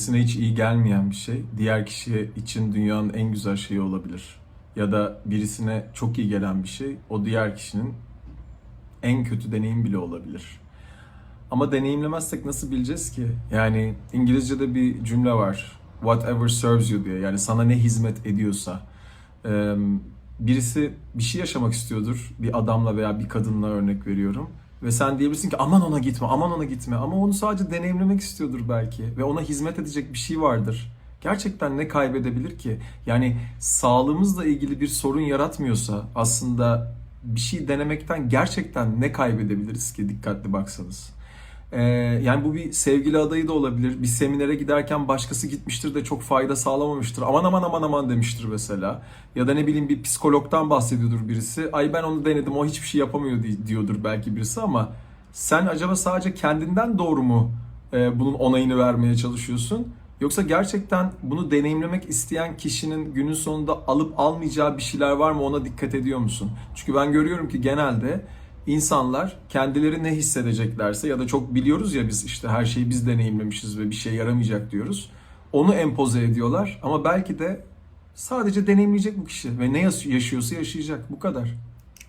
birisine hiç iyi gelmeyen bir şey diğer kişi için dünyanın en güzel şeyi olabilir. Ya da birisine çok iyi gelen bir şey o diğer kişinin en kötü deneyim bile olabilir. Ama deneyimlemezsek nasıl bileceğiz ki? Yani İngilizce'de bir cümle var. Whatever serves you diye. Yani sana ne hizmet ediyorsa. Birisi bir şey yaşamak istiyordur. Bir adamla veya bir kadınla örnek veriyorum. Ve sen diyebilirsin ki aman ona gitme, aman ona gitme. Ama onu sadece deneyimlemek istiyordur belki. Ve ona hizmet edecek bir şey vardır. Gerçekten ne kaybedebilir ki? Yani sağlığımızla ilgili bir sorun yaratmıyorsa aslında bir şey denemekten gerçekten ne kaybedebiliriz ki dikkatli baksanız. Ee, yani bu bir sevgili adayı da olabilir. Bir seminere giderken başkası gitmiştir de çok fayda sağlamamıştır. Aman aman aman aman demiştir mesela. Ya da ne bileyim bir psikologdan bahsediyordur birisi. Ay ben onu denedim o hiçbir şey yapamıyor di- diyordur belki birisi ama sen acaba sadece kendinden doğru mu e, bunun onayını vermeye çalışıyorsun? Yoksa gerçekten bunu deneyimlemek isteyen kişinin günün sonunda alıp almayacağı bir şeyler var mı ona dikkat ediyor musun? Çünkü ben görüyorum ki genelde insanlar kendileri ne hissedeceklerse ya da çok biliyoruz ya biz işte her şeyi biz deneyimlemişiz ve bir şey yaramayacak diyoruz. Onu empoze ediyorlar ama belki de sadece deneyimleyecek bu kişi ve ne yaş- yaşıyorsa yaşayacak bu kadar.